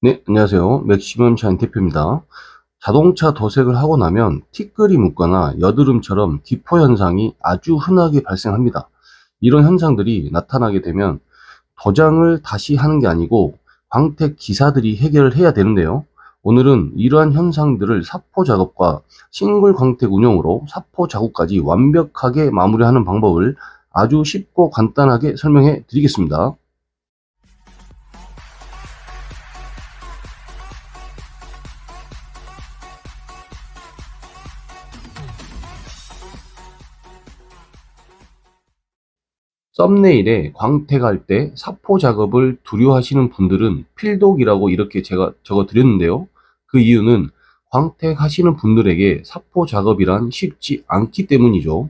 네, 안녕하세요. 맥시멈 샤인 대표입니다. 자동차 도색을 하고 나면 티끌이 묻거나 여드름처럼 기포 현상이 아주 흔하게 발생합니다. 이런 현상들이 나타나게 되면 도장을 다시 하는 게 아니고 광택 기사들이 해결을 해야 되는데요. 오늘은 이러한 현상들을 사포 작업과 싱글 광택 운용으로 사포 자국까지 완벽하게 마무리하는 방법을 아주 쉽고 간단하게 설명해 드리겠습니다. 썸네일에 광택할 때 사포 작업을 두려워하시는 분들은 필독이라고 이렇게 제가 적어 드렸는데요. 그 이유는 광택하시는 분들에게 사포 작업이란 쉽지 않기 때문이죠.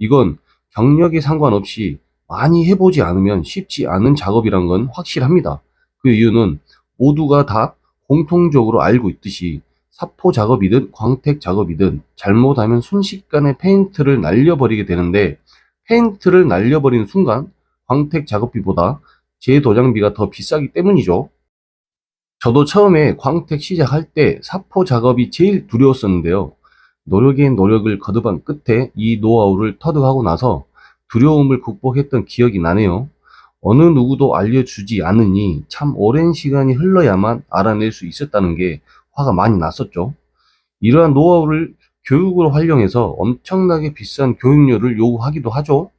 이건 경력에 상관없이 많이 해보지 않으면 쉽지 않은 작업이란 건 확실합니다. 그 이유는 모두가 다 공통적으로 알고 있듯이 사포 작업이든 광택 작업이든 잘못하면 순식간에 페인트를 날려버리게 되는데 페인트를 날려버리는 순간 광택 작업비보다 재도장비가 더 비싸기 때문이죠. 저도 처음에 광택 시작할 때 사포 작업이 제일 두려웠었는데요. 노력의 노력을 거듭한 끝에 이 노하우를 터득하고 나서 두려움을 극복했던 기억이 나네요. 어느 누구도 알려주지 않으니 참 오랜 시간이 흘러야만 알아낼 수 있었다는 게 화가 많이 났었죠. 이러한 노하우를 교육으로 활용해서 엄청나게 비싼 교육료를 요구하기도 하죠.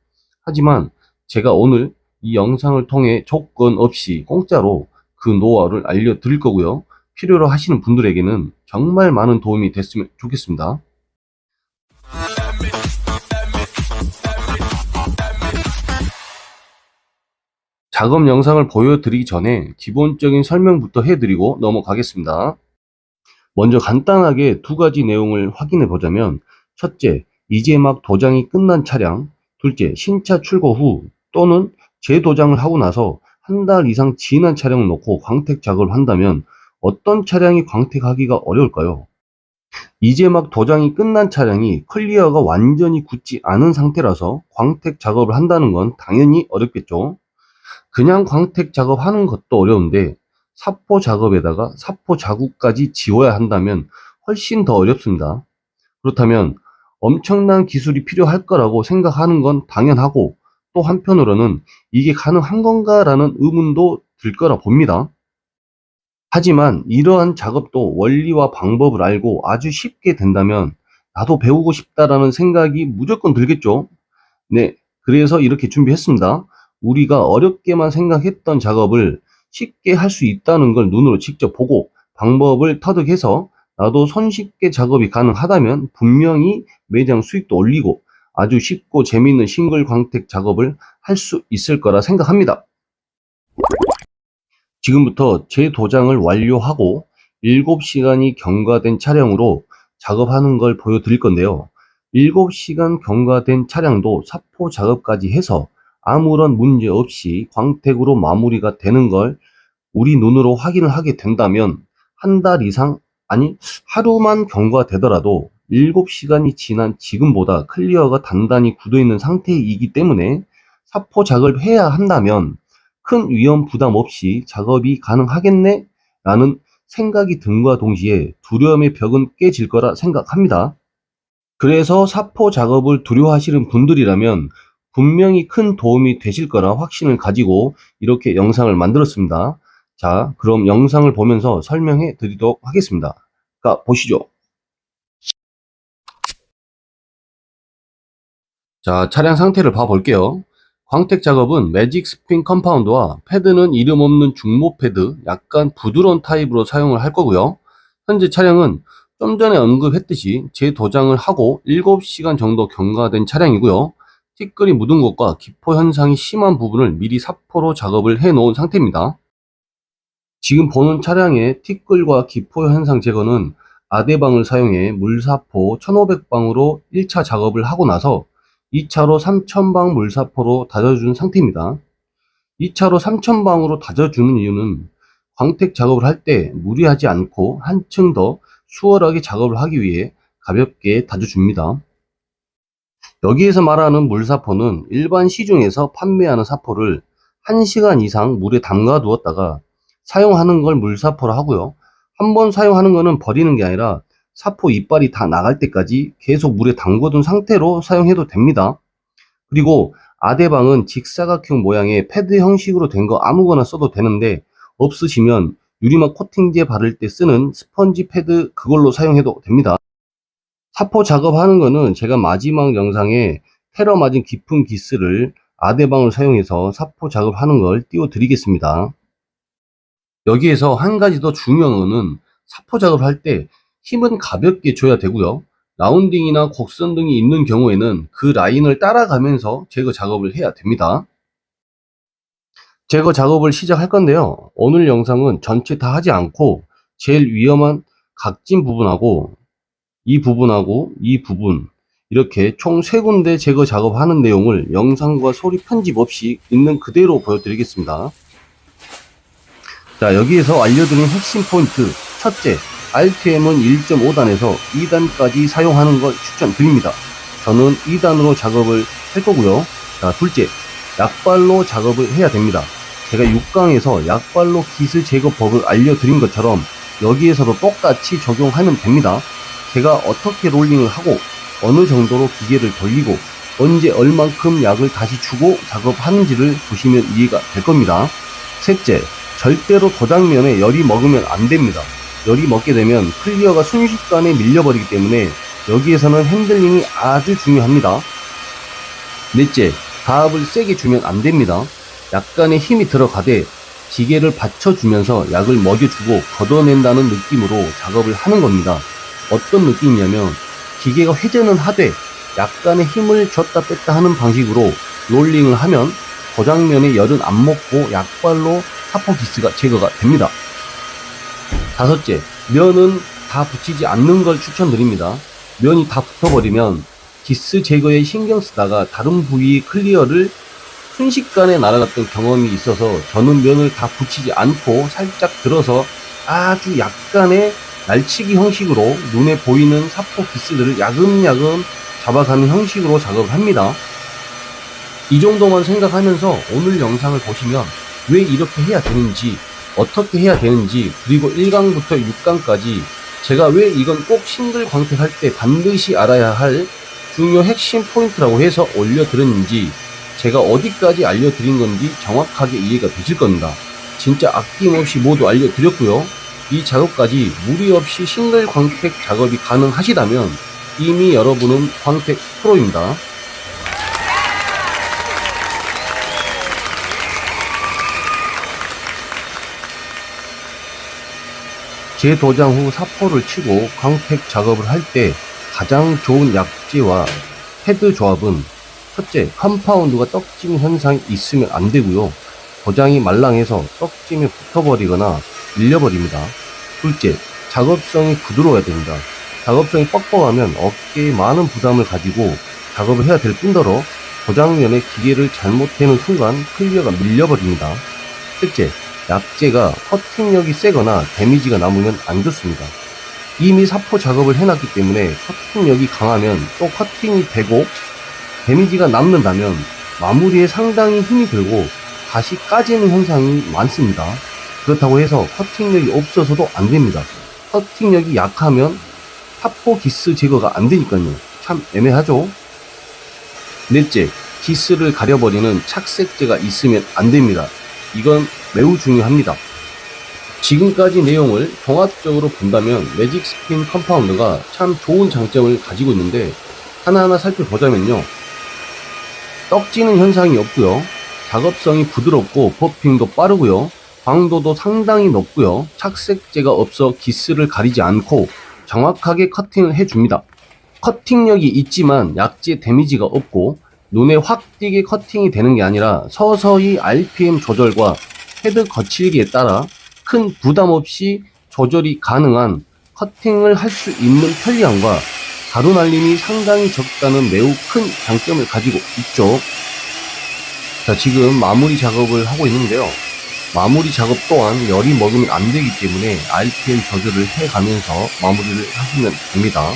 하지만 제가 오늘 이 영상을 통해 조건 없이 공짜로 그 노하우를 알려드릴 거고요. 필요로 하시는 분들에게는 정말 많은 도움이 됐으면 좋겠습니다. 작업 영상을 보여드리기 전에 기본적인 설명부터 해드리고 넘어가겠습니다. 먼저 간단하게 두 가지 내용을 확인해 보자면 첫째, 이제 막 도장이 끝난 차량, 둘째, 신차 출고 후 또는 재도장을 하고 나서 한 달 이상 지난 차량을 놓고 광택 작업을 한다면 어떤 차량이 광택하기가 어려울까요? 이제 막 도장이 끝난 차량이 클리어가 완전히 굳지 않은 상태라서 광택 작업을 한다는 건 당연히 어렵겠죠. 그냥 광택 작업하는 것도 어려운데 사포 작업에다가 사포 자국까지 지워야 한다면 훨씬 더 어렵습니다. 그렇다면 엄청난 기술이 필요할 거라고 생각하는 건 당연하고 또 한편으로는 이게 가능한 건가라는 의문도 들 거라 봅니다. 하지만 이러한 작업도 원리와 방법을 알고 아주 쉽게 된다면 나도 배우고 싶다라는 생각이 무조건 들겠죠. 네, 그래서 이렇게 준비했습니다. 우리가 어렵게만 생각했던 작업을 쉽게 할 수 있다는 걸 눈으로 직접 보고 방법을 터득해서 나도 손쉽게 작업이 가능하다면 분명히 매장 수익도 올리고 아주 쉽고 재미있는 싱글 광택 작업을 할 수 있을 거라 생각합니다. 지금부터 제 도장을 완료하고 7시간이 경과된 차량으로 작업하는 걸 보여드릴 건데요. 7시간 경과된 차량도 사포 작업까지 해서 아무런 문제 없이 광택으로 마무리가 되는 걸 우리 눈으로 확인을 하게 된다면 한 달 이상, 아니, 하루만 경과 되더라도 7시간이 지난 지금보다 클리어가 단단히 굳어 있는 상태이기 때문에 사포 작업을 해야 한다면 큰 위험 부담 없이 작업이 가능하겠네? 라는 생각이 든과 동시에 두려움의 벽은 깨질 거라 생각합니다. 그래서 사포 작업을 두려워하시는 분들이라면 분명히 큰 도움이 되실 거라 확신을 가지고 이렇게 영상을 만들었습니다. 자, 그럼 영상을 보면서 설명해 드리도록 하겠습니다. 자, 보시죠. 자, 차량 상태를 봐볼게요. 광택 작업은 매직 스핀 컴파운드와 패드는 이름 없는 중모 패드, 약간 부드러운 타입으로 사용을 할 거고요. 현재 차량은 좀 전에 언급했듯이 재도장을 하고 7시간 정도 경과된 차량이고요. 티끌이 묻은 곳과 기포 현상이 심한 부분을 미리 사포로 작업을 해 놓은 상태입니다. 지금 보는 차량의 티끌과 기포 현상 제거는 아대방을 사용해 물사포 1500방으로 1차 작업을 하고 나서 2차로 3000방 물사포로 다져준 상태입니다. 2차로 3000방으로 다져주는 이유는 광택 작업을 할 때 무리하지 않고 한층 더 수월하게 작업을 하기 위해 가볍게 다져줍니다. 여기에서 말하는 물사포는 일반 시중에서 판매하는 사포를 1시간 이상 물에 담가 두었다가 사용하는 걸 물사포로 하고요. 한 번 사용하는 거는 버리는 게 아니라 사포 이빨이 다 나갈 때까지 계속 물에 담궈둔 상태로 사용해도 됩니다. 그리고 아대방은 직사각형 모양의 패드 형식으로 된 거 아무거나 써도 되는데 없으시면 유리막 코팅제 바를 때 쓰는 스펀지 패드 그걸로 사용해도 됩니다. 사포 작업하는 거는 제가 마지막 영상에 테러 맞은 깊은 기스를 아대방을 사용해서 사포 작업하는 걸 띄워 드리겠습니다. 여기에서 한 가지 더 중요한 거는 사포 작업을 할때 힘은 가볍게 줘야 되고요. 라운딩이나 곡선 등이 있는 경우에는 그 라인을 따라가면서 제거 작업을 해야 됩니다. 제거 작업을 시작할 건데요. 오늘 영상은 전체 다 하지 않고 제일 위험한 각진 부분하고 이 부분하고 이 부분 이렇게 총 세 군데 제거 작업하는 내용을 영상과 소리 편집 없이 있는 그대로 보여드리겠습니다. 자 여기에서 알려드린 핵심 포인트 첫째 RPM은 1.5단에서 2단까지 사용하는 걸 추천드립니다. 저는 2단으로 작업을 할 거고요. 자 둘째 약발로 작업을 해야 됩니다. 제가 6강에서 약발로 기스 제거법을 알려드린 것처럼 여기에서도 똑같이 적용하면 됩니다. 제가 어떻게 롤링을 하고 어느 정도로 기계를 돌리고 언제 얼만큼 약을 다시 주고 작업하는지를 보시면 이해가 될 겁니다. 셋째, 절대로 도장면에 열이 먹으면 안 됩니다. 열이 먹게 되면 클리어가 순식간에 밀려버리기 때문에 여기에서는 핸들링이 아주 중요합니다. 넷째, 가압을 세게 주면 안 됩니다. 약간의 힘이 들어가되 기계를 받쳐주면서 약을 먹여주고 걷어낸다는 느낌으로 작업을 하는 겁니다. 어떤 느낌이냐면 기계가 회전은 하되 약간의 힘을 줬다 뺐다 하는 방식으로 롤링을 하면 고장면에 열은 안 먹고 약발로 사포 기스가 제거가 됩니다. 다섯째, 면은 다 붙이지 않는 걸 추천드립니다. 면이 다 붙어버리면 기스 제거에 신경 쓰다가 다른 부위의 클리어를 순식간에 날아갔던 경험이 있어서 저는 면을 다 붙이지 않고 살짝 들어서 아주 약간의 날치기 형식으로 눈에 보이는 사포 기스들을 야금야금 잡아가는 형식으로 작업을 합니다. 이 정도만 생각하면서 오늘 영상을 보시면 왜 이렇게 해야 되는지 어떻게 해야 되는지 그리고 1강부터 6강까지 제가 왜 이건 꼭 싱글 광택할 때 반드시 알아야 할 중요 핵심 포인트라고 해서 올려드렸는지 제가 어디까지 알려드린 건지 정확하게 이해가 되실 겁니다. 진짜 아낌없이 모두 알려드렸고요. 이 작업까지 무리 없이 싱글 광택 작업이 가능하시다면 이미 여러분은 광택 프로입니다. 재도장 후 사포를 치고 광택 작업을 할 때 가장 좋은 약재와 헤드 조합은 첫째, 컴파운드가 떡짐 현상이 있으면 안 되고요. 도장이 말랑해서 떡짐에 붙어버리거나 밀려버립니다. 둘째, 작업성이 부드러워야 됩니다. 작업성이 뻑뻑하면 어깨에 많은 부담을 가지고 작업을 해야 될 뿐더러 도장면에 기계를 잘못해는 순간 클리어가 밀려버립니다. 셋째, 약재가 커팅력이 세거나 데미지가 남으면 안 좋습니다. 이미 사포 작업을 해놨기 때문에 커팅력이 강하면 또 커팅이 되고 데미지가 남는다면 마무리에 상당히 힘이 들고 다시 까지는 현상이 많습니다. 그렇다고 해서 커팅력이 없어서도 안 됩니다. 커팅력이 약하면 사포 기스 제거가 안 되니까요. 참 애매하죠? 넷째, 기스를 가려버리는 착색제가 있으면 안 됩니다. 이건 매우 중요합니다. 지금까지 내용을 종합적으로 본다면 매직 스핀 컴파운드가 참 좋은 장점을 가지고 있는데 하나하나 살펴보자면요. 떡지는 현상이 없고요. 작업성이 부드럽고 버핑도 빠르고요. 광도도 상당히 높고요. 착색제가 없어 기스를 가리지 않고 정확하게 커팅을 해줍니다. 커팅력이 있지만 약재 데미지가 없고 눈에 확 띄게 커팅이 되는 게 아니라 서서히 RPM 조절과 헤드 거칠기에 따라 큰 부담 없이 조절이 가능한 커팅을 할 수 있는 편리함과 가루 날림이 상당히 적다는 매우 큰 장점을 가지고 있죠. 자, 지금 마무리 작업을 하고 있는데요. 마무리 작업 또한 열이 먹으면 안 되기 때문에 RPM 조절을 해 가면서 마무리를 하시면 됩니다.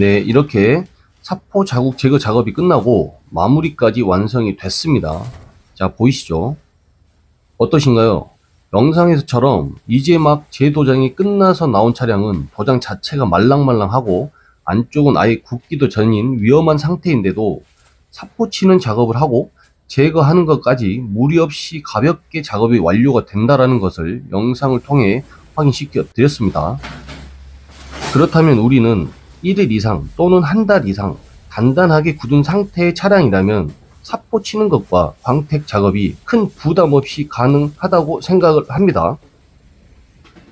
네, 이렇게 사포 자국 제거 작업이 끝나고 마무리까지 완성이 됐습니다. 자, 보이시죠? 어떠신가요? 영상에서처럼 이제 막 재도장이 끝나서 나온 차량은 도장 자체가 말랑말랑하고 안쪽은 아예 굳기도 전인 위험한 상태인데도 사포 치는 작업을 하고 제거하는 것까지 무리 없이 가볍게 작업이 완료가 된다라는 것을 영상을 통해 확인시켜 드렸습니다. 그렇다면 우리는 1일 이상 또는 한 달 이상 단단하게 굳은 상태의 차량이라면 사포 치는 것과 광택 작업이 큰 부담 없이 가능하다고 생각을 합니다.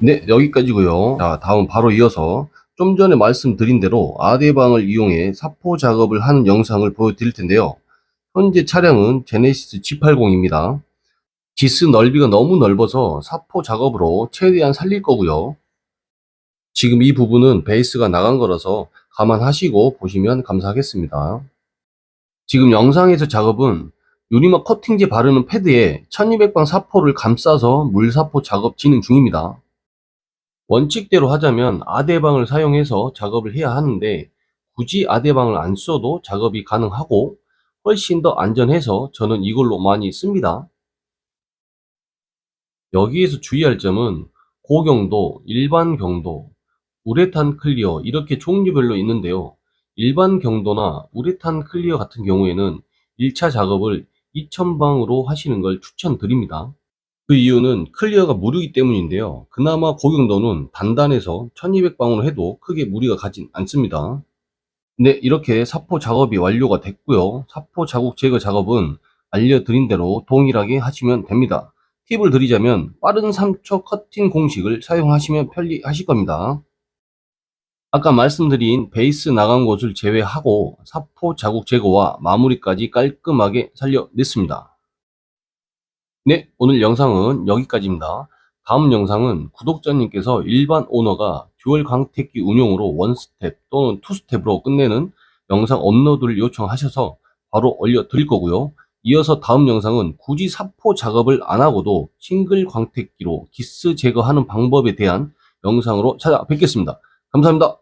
네, 여기까지고요. 자, 다음 바로 이어서 좀 전에 말씀드린 대로 아대방을 이용해 사포 작업을 하는 영상을 보여드릴 텐데요. 현재 차량은 제네시스 G80입니다. 기스 넓이가 너무 넓어서 사포 작업으로 최대한 살릴 거고요. 지금 이 부분은 베이스가 나간 거라서 감안하시고 보시면 감사하겠습니다. 지금 영상에서 작업은 유리막 코팅제 바르는 패드에 1200방 사포를 감싸서 물사포 작업 진행 중입니다. 원칙대로 하자면 아대방을 사용해서 작업을 해야 하는데 굳이 아대방을 안 써도 작업이 가능하고 훨씬 더 안전해서 저는 이걸로 많이 씁니다. 여기에서 주의할 점은 고경도, 일반 경도, 우레탄 클리어 이렇게 종류별로 있는데요. 일반 경도나 우레탄 클리어 같은 경우에는 1차 작업을 2000방으로 하시는 걸 추천드립니다. 그 이유는 클리어가 무르기 때문인데요. 그나마 고경도는 단단해서 1200방으로 해도 크게 무리가 가진 않습니다. 네, 이렇게 사포 작업이 완료가 됐고요. 사포 자국 제거 작업은 알려드린 대로 동일하게 하시면 됩니다. 팁을 드리자면 빠른 3초 커팅 공식을 사용하시면 편리하실 겁니다. 아까 말씀드린 베이스 나간 곳을 제외하고 사포 자국 제거와 마무리까지 깔끔하게 살려냈습니다. 네, 오늘 영상은 여기까지입니다. 다음 영상은 구독자님께서 일반 오너가 듀얼 광택기 운용으로 원스텝 또는 투스텝으로 끝내는 영상 업로드를 요청하셔서 바로 올려드릴 거고요. 이어서 다음 영상은 굳이 사포 작업을 안 하고도 싱글 광택기로 기스 제거하는 방법에 대한 영상으로 찾아뵙겠습니다. 감사합니다.